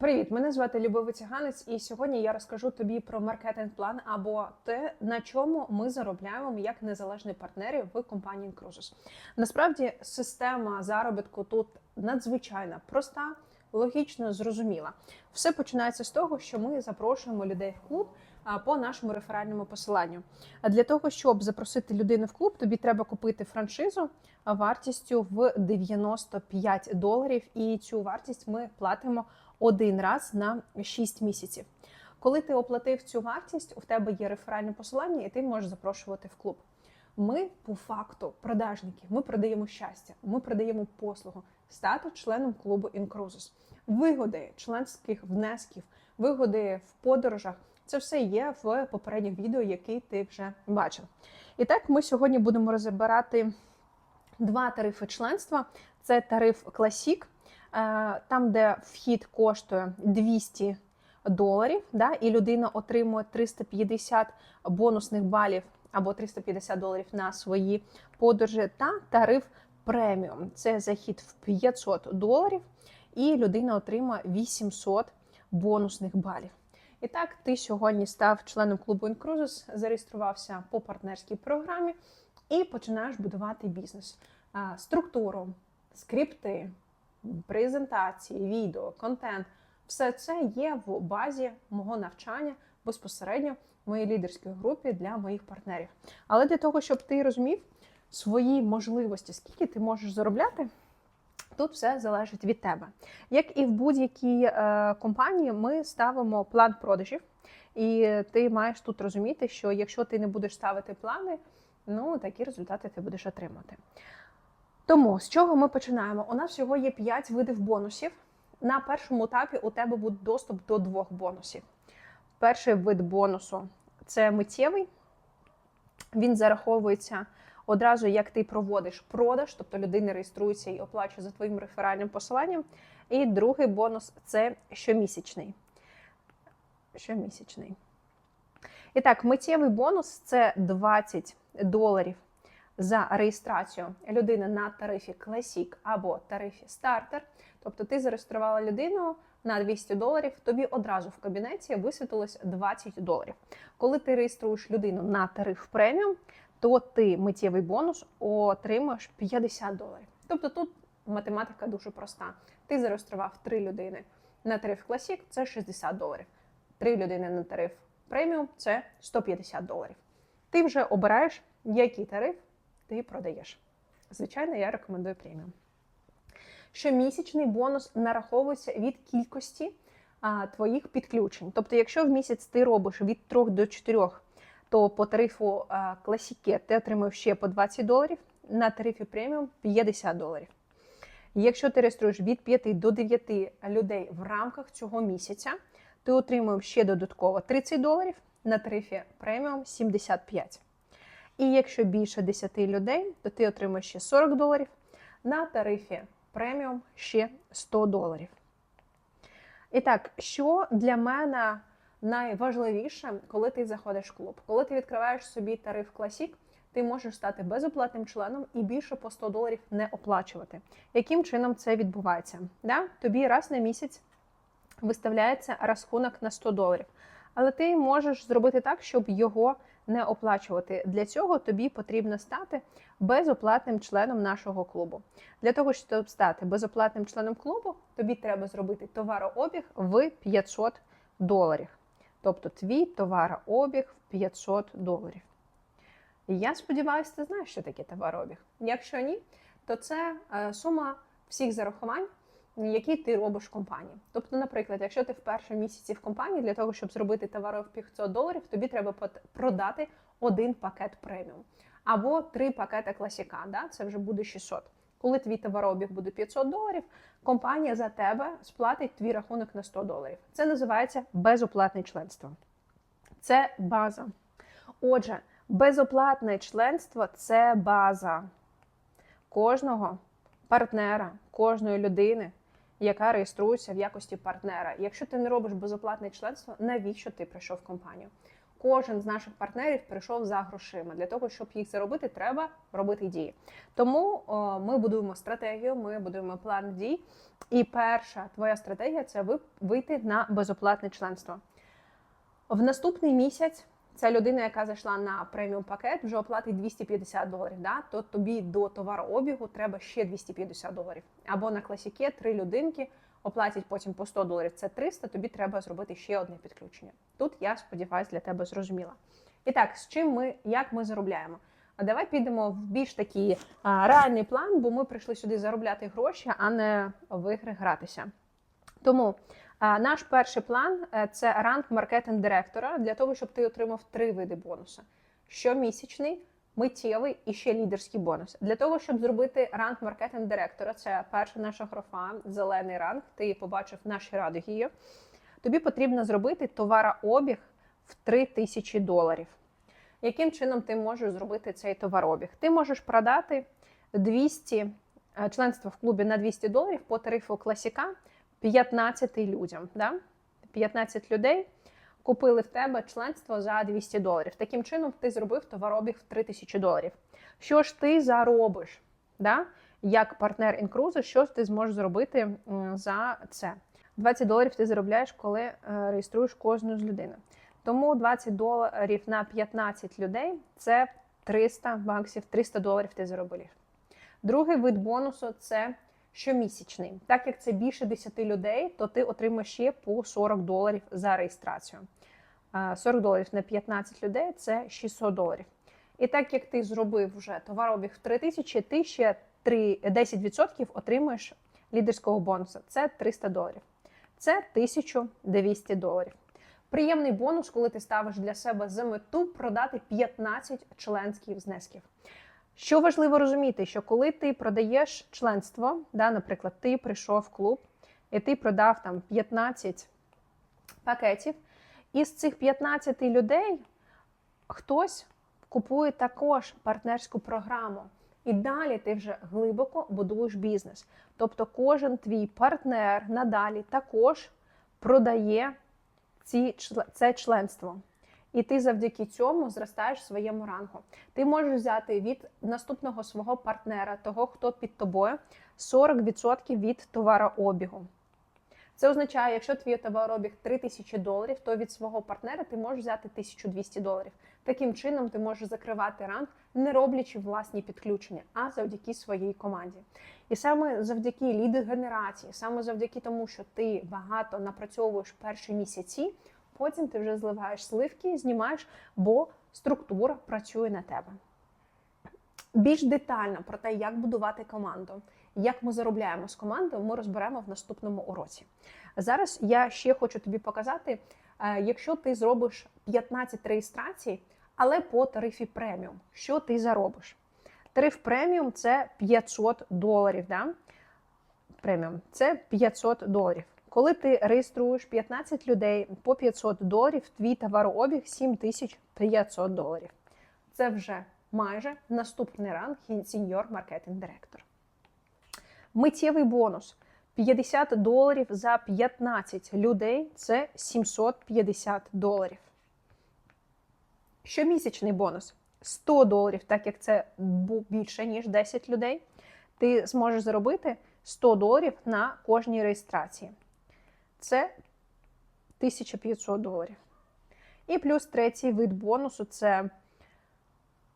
Привіт, мене звати Любов Ціганець, і сьогодні я розкажу тобі про маркетинг-план або те, на чому ми заробляємо як незалежні партнери в компанії Cruises. Насправді, система заробітку тут надзвичайно проста, логічно зрозуміла. Все починається з того, що ми запрошуємо людей в клуб по нашому реферальному посиланню. А для того, щоб запросити людину в клуб, тобі треба купити франшизу вартістю в 95 доларів, і цю вартість ми платимо один раз на 6 місяців. Коли ти оплатив цю вартість, у тебе є реферальне посилання, і ти можеш запрошувати в клуб. Ми по факту продажники, ми продаємо щастя, ми продаємо послугу стати членом клубу Incruises. Вигоди членських внесків, вигоди в подорожах. Це все є в попередніх відео, які ти вже бачив. І так, ми сьогодні будемо розбирати два тарифи членства: це тариф е, там, де вхід коштує 200 доларів, да, і людина отримує 350 бонусних балів або 350 доларів на свої подорожі, та тариф преміум. Це захід в 500 доларів, і людина отримує 800 бонусних балів. І так, ти сьогодні став членом клубу Incruises, зареєструвався по партнерській програмі і починаєш будувати бізнес. Структуру, скрипти, презентації, відео, контент все це є в базі мого навчання безпосередньо в моїй лідерській групі для моїх партнерів. Але для того, щоб ти розумів свої можливості, скільки ти можеш заробляти. Тут все залежить від тебе. Як і в будь-якій е, компанії, ми ставимо план продажів, і ти маєш тут розуміти, що якщо ти не будеш ставити плани, ну такі результати ти будеш отримати. Тому з чого ми починаємо? У нас всього є 5 видів бонусів. На першому етапі у тебе буде доступ до двох бонусів. Перший вид бонусу це миттєвий. Він зараховується одразу, як ти проводиш продаж, тобто людина реєструється і оплачує за твоїм реферальним посиланням. І другий бонус це щомісячний. Щомісячний. І так, миттєвий бонус це 20 доларів за реєстрацію людини на тарифі Classic або тарифі Starter. Тобто ти зареєструвала людину на 200 доларів, тобі одразу в кабінеті висвітилось 20 доларів. Коли ти реєструєш людину на тариф преміум, то ти миттєвий бонус отримаєш 50 доларів. Тобто тут математика дуже проста. Ти зареєстрував 3 людини на тариф Classic – це 60 доларів. 3 людини на тариф преміум це 150 доларів. Ти вже обираєш, який тариф ти продаєш. Звичайно, я рекомендую преміум. Щомісячний бонус нараховується від кількості а, твоїх підключень. Тобто, якщо в місяць ти робиш від 3 до 4, то по тарифу класіке ти отримуєш ще по 20 доларів, на тарифі преміум 50 доларів. Якщо ти реєструєш від 5 до 9 людей в рамках цього місяця, ти отримуєш ще додатково 30 доларів, на тарифі преміум 75. І якщо більше 10 людей, то ти отримаєш ще 40 доларів, на тарифі преміум ще 100 доларів. І так, що для мене найважливіше, коли ти заходиш в клуб? Коли ти відкриваєш собі тариф Classic, ти можеш стати безоплатним членом і більше по 100 доларів не оплачувати. Яким чином це відбувається? Да? Тобі раз на місяць виставляється рахунок на 100 доларів. Але ти можеш зробити так, щоб його не оплачувати. Для цього тобі потрібно стати безоплатним членом нашого клубу. Для того, щоб стати безоплатним членом клубу, тобі треба зробити товарообіг в 500 доларів. Тобто твій товарообіг в 500 доларів. Я сподіваюся, ти знаєш, що таке товарообіг. Якщо ні, то це е, сума всіх зарахувань які ти робиш в компанії. Тобто, наприклад, якщо ти в першому місяці в компанії для того, щоб зробити товари в 500 доларів, тобі треба продати один пакет преміум або три пакети класіка. Да? Це вже буде 600. Коли твій товарообіг буде 500 доларів, компанія за тебе сплатить твій рахунок на 100 доларів. Це називається безоплатне членство. Це база. Отже, безоплатне членство це база кожного партнера, кожної людини, яка реєструється в якості партнера. Якщо ти не робиш безоплатне членство, навіщо ти прийшов в компанію? кожен з наших партнерів прийшов за грошима. Для того, щоб їх заробити, треба робити дії. Тому о, ми будуємо стратегію, ми будуємо план дій. І перша твоя стратегія це вийти на безоплатне членство. В наступний місяць ця людина, яка зайшла на преміум пакет, вже оплатить 250 доларів. Да? То тобі до товарообігу треба ще 250 доларів. Або на класіке три людинки оплатять потім по 100 доларів. Це 300, тобі треба зробити ще одне підключення. Тут я сподіваюся для тебе зрозуміла. І так, з чим ми як ми заробляємо? А давай підемо в більш такий а, реальний план, бо ми прийшли сюди заробляти гроші, а не в ігри гратися. Тому наш перший план е, це ранг маркетинг директора для того, щоб ти отримав три види бонуса: щомісячний, миттєвий і ще лідерський бонус. Для того, щоб зробити ранг маркетинг директора, це перша наша графа, зелений ранг. Ти побачив в нашій. Тобі потрібно зробити товарообіг в 3 тисячі доларів. Яким чином ти можеш зробити цей товарообіг? Ти можеш продати 200 е, членство в клубі на 200 доларів по тарифу класіка 15 людям. Да? 15 людей купили в тебе членство за 200 доларів. Таким чином, ти зробив товарообіг в 3000 доларів. Що ж ти заробиш? Да? Як партнер інкрузу, що ти зможеш зробити за це? 20 доларів ти заробляєш, коли е, реєструєш кожну з людини. Тому 20 доларів на 15 людей це 300 баксів, 300 доларів ти заробив. Другий вид бонусу це щомісячний. Так як це більше 10 людей, то ти отримаєш ще по 40 доларів за реєстрацію. Е, 40 доларів на 15 людей це 600 доларів. І так як ти зробив вже товарообіг в 3000, ти ще 3, 10% отримаєш лідерського бонусу. Це 300 доларів. Це 1200 доларів. Приємний бонус, коли ти ставиш для себе за мету продати 15 членських знесків. Що важливо розуміти, що коли ти продаєш членство, да, наприклад, ти прийшов в клуб і ти продав там 15 пакетів, із цих 15 людей хтось купує також партнерську програму. І далі ти вже глибоко будуєш бізнес. Тобто кожен твій партнер надалі також продає ці, це членство. І ти завдяки цьому зростаєш в своєму рангу. Ти можеш взяти від наступного свого партнера, того, хто під тобою, 40% від товарообігу. Це означає, якщо твій товарообіг 3000 доларів, то від свого партнера ти можеш взяти 1200 доларів. Таким чином ти можеш закривати ранг, не роблячи власні підключення, а завдяки своїй команді. І саме завдяки лідер-генерації, саме завдяки тому, що ти багато напрацьовуєш перші місяці, потім ти вже зливаєш сливки, знімаєш, бо структура працює на тебе. Більш детально про те, як будувати команду, як ми заробляємо з командою, ми розберемо в наступному уроці. Зараз я ще хочу тобі показати, е, якщо ти зробиш 15 реєстрацій, але по тарифі преміум, що ти заробиш? Тариф преміум це 500 доларів. Да? Преміум це 500 доларів. Коли ти реєструєш 15 людей по 500 доларів, твій товарообіг 7500 доларів. Це вже майже наступний ранг сіньор маркетинг директор. Миттєвий бонус 50 доларів за 15 людей це 750 доларів. Щомісячний бонус 100 доларів, так як це більше, ніж 10 людей. Ти зможеш заробити 100 доларів на кожній реєстрації. Це 1500 доларів. І плюс третій вид бонусу це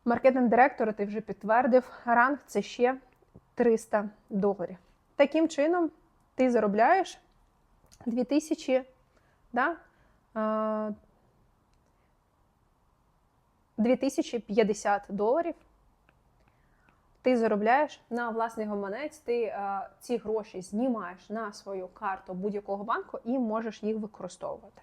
маркетинг директора, ти вже підтвердив, ранг це ще 300 доларів. Таким чином, ти заробляєш 2000, да, е, 2050 доларів. Ти заробляєш на власний гаманець, ти е, ці гроші знімаєш на свою карту будь-якого банку і можеш їх використовувати.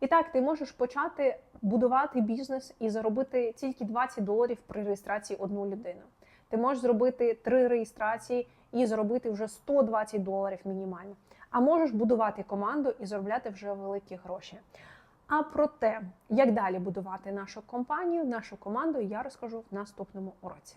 І так, ти можеш почати будувати бізнес і заробити тільки 20 доларів при реєстрації одну людину. Ти можеш зробити три реєстрації і заробити вже 120 доларів мінімально. А можеш будувати команду і заробляти вже великі гроші. А про те, як далі будувати нашу компанію, нашу команду, я розкажу в наступному уроці.